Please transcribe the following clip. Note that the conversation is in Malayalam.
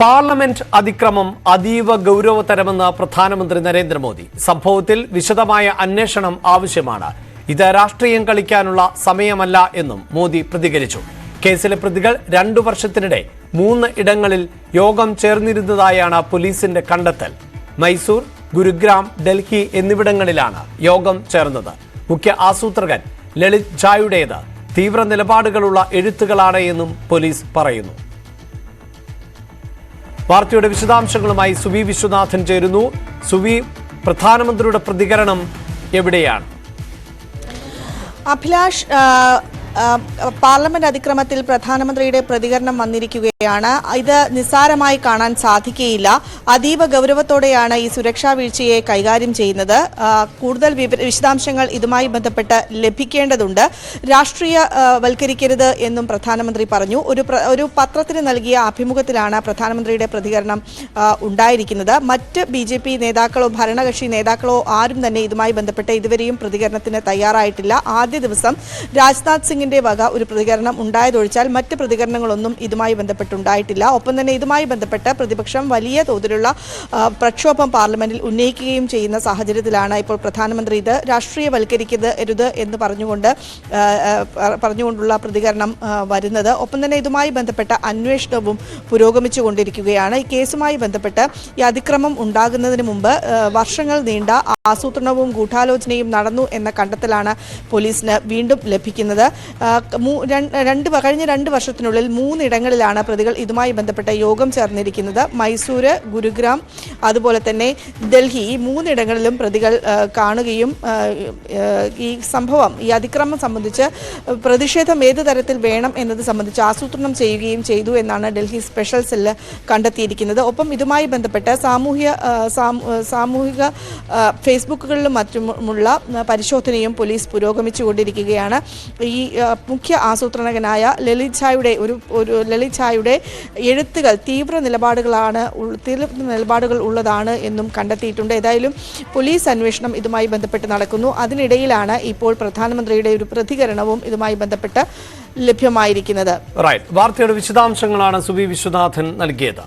പാർലമെന്റ് അതിക്രമം അതീവ ഗൗരവതരമെന്ന് പ്രധാനമന്ത്രി നരേന്ദ്രമോദി. സംഭവത്തിൽ വിശദമായ അന്വേഷണം ആവശ്യമാണ്. ഇത് രാഷ്ട്രീയം കളിക്കാനുള്ള സമയമല്ല എന്നും മോദി പ്രതികരിച്ചു. കേസിലെ പ്രതികൾ രണ്ടു വർഷത്തിനിടെ മൂന്ന് ഇടങ്ങളിൽ യോഗം ചേർന്നിരുന്നതായാണ് പോലീസിന്റെ കണ്ടെത്തൽ. മൈസൂർ ഗുരുഗ്രാം ഡൽഹി എന്നിവിടങ്ങളിലാണ് യോഗം ചേർന്നത്. മുഖ്യ ആസൂത്രകൻ ലളിത് ഝായുടേത് തീവ്ര നിലപാടുകളുള്ള എഴുത്തുകളാണ് എന്നും പോലീസ് പറയുന്നു. വാർത്തയുടെ വിശദാംശങ്ങളുമായി സുവി വിശ്വനാഥൻ ചേരുന്നു. സുവി പ്രധാനമന്ത്രിയുടെ പ്രതികരണം എവിടെയാണ്? അഭിലാഷ് പാർലമെന്റ് അതിക്രമത്തിൽ പ്രധാനമന്ത്രിയുടെ പ്രതികരണം വന്നിരിക്കുകയാണ്. ഇത് നിസ്സാരമായി കാണാൻ സാധിക്കുകയില്ല അതീവ ഗൗരവത്തോടെയാണ് ഈ സുരക്ഷാ വീഴ്ചയെ കൈകാര്യം ചെയ്യുന്നത്. കൂടുതൽ വിശദാംശങ്ങൾ ഇതുമായി ബന്ധപ്പെട്ട് ലഭിക്കേണ്ടതുണ്ട്. രാഷ്ട്രീയ വൽക്കരിക്കരുത് എന്നും പ്രധാനമന്ത്രി പറഞ്ഞു. ഒരു ഒരു പത്രത്തിന് നൽകിയ അഭിമുഖത്തിലാണ് പ്രധാനമന്ത്രിയുടെ പ്രതികരണം ഉണ്ടായിരിക്കുന്നത്. മറ്റ് ബി ജെ പി നേതാക്കളോ ഭരണകക്ഷി നേതാക്കളോ ആരും തന്നെ ഇതുമായി ബന്ധപ്പെട്ട് ഇതുവരെയും പ്രതികരണത്തിന് തയ്യാറായിട്ടില്ല. ആദ്യ ദിവസം രാജ്നാഥ് സിംഗിന്റെ വക ഒരു പ്രതികരണം ഉണ്ടായതൊഴിച്ചാൽ മറ്റ് പ്രതികരണങ്ങളൊന്നും ഇതുമായി ബന്ധപ്പെട്ടുണ്ടായിട്ടില്ല. ഒപ്പം തന്നെ ഇതുമായി ബന്ധപ്പെട്ട് പ്രതിപക്ഷം വലിയ തോതിലുള്ള പ്രക്ഷോഭം പാർലമെന്റിൽ ഉന്നയിക്കുകയും ചെയ്യുന്ന സാഹചര്യത്തിലാണ് ഇപ്പോൾ പ്രധാനമന്ത്രി ഇത് രാഷ്ട്രീയവൽക്കരിക്കരുത് എന്ന് പറഞ്ഞുകൊണ്ട് പറഞ്ഞുകൊണ്ടുള്ള പ്രതികരണം വരുന്നത്. ഒപ്പം തന്നെ ഇതുമായി ബന്ധപ്പെട്ട അന്വേഷണവും പുരോഗമിച്ചുകൊണ്ടിരിക്കുകയാണ്. ഈ കേസുമായി ബന്ധപ്പെട്ട് ഈ അതിക്രമം ഉണ്ടാകുന്നതിന് മുമ്പ് വർഷങ്ങൾ നീണ്ട ആസൂത്രണവും ഗൂഢാലോചനയും നടന്നു എന്ന കണ്ടെത്തലാണ് പോലീസിന് വീണ്ടും ലഭിക്കുന്നത്. രണ്ട് കഴിഞ്ഞ രണ്ട് വർഷത്തിനുള്ളിൽ മൂന്നിടങ്ങളിലാണ് പ്രതികൾ ഇതുമായി ബന്ധപ്പെട്ട യോഗം ചേർന്നിരിക്കുന്നത്. മൈസൂര് ഗുരുഗ്രാം അതുപോലെ തന്നെ ഡൽഹി. ഈ മൂന്നിടങ്ങളിലും പ്രതികൾ കാണുകയും ഈ സംഭവം ഈ അതിക്രമം സംബന്ധിച്ച് പ്രതിഷേധം ഏത് തരത്തിൽ വേണം എന്നത് സംബന്ധിച്ച് ആസൂത്രണം ചെയ്യുകയും ചെയ്തു എന്നാണ് ഡൽഹി സ്പെഷ്യൽ സെല്ല് കണ്ടെത്തിയിരിക്കുന്നത്. ഒപ്പം ഇതുമായി ബന്ധപ്പെട്ട് സാമൂഹ്യ സാമൂഹിക ഫേസ്ബുക്കുകളിലും മറ്റുമുള്ള പരിശോധനയും പോലീസ് പുരോഗമിച്ചുകൊണ്ടിരിക്കുകയാണ്. ഈ മുഖ്യ ആസൂത്രണകനായ ലളിത് ഝായുടെ ഒരു ഒരു ലളിത് ഝായുടെ എഴുത്തുകൾ തീവ്ര നിലപാടുകളാണ് തീവ്ര നിലപാടുകൾ ഉള്ളതാണ് എന്നും കണ്ടെത്തിയിട്ടുണ്ട്. ഏതായാലും പോലീസ് അന്വേഷണം ഇതുമായി ബന്ധപ്പെട്ട് നടക്കുന്നു. അതിനിടയിലാണ് ഇപ്പോൾ പ്രധാനമന്ത്രിയുടെ ഒരു പ്രതികരണവും ഇതുമായി ബന്ധപ്പെട്ട് ലഭ്യമായിരിക്കുന്നത്. വാർത്തയുടെ വിശദാംശങ്ങളാണ് സുബി വിശ്വനാഥൻ നൽകിയത്.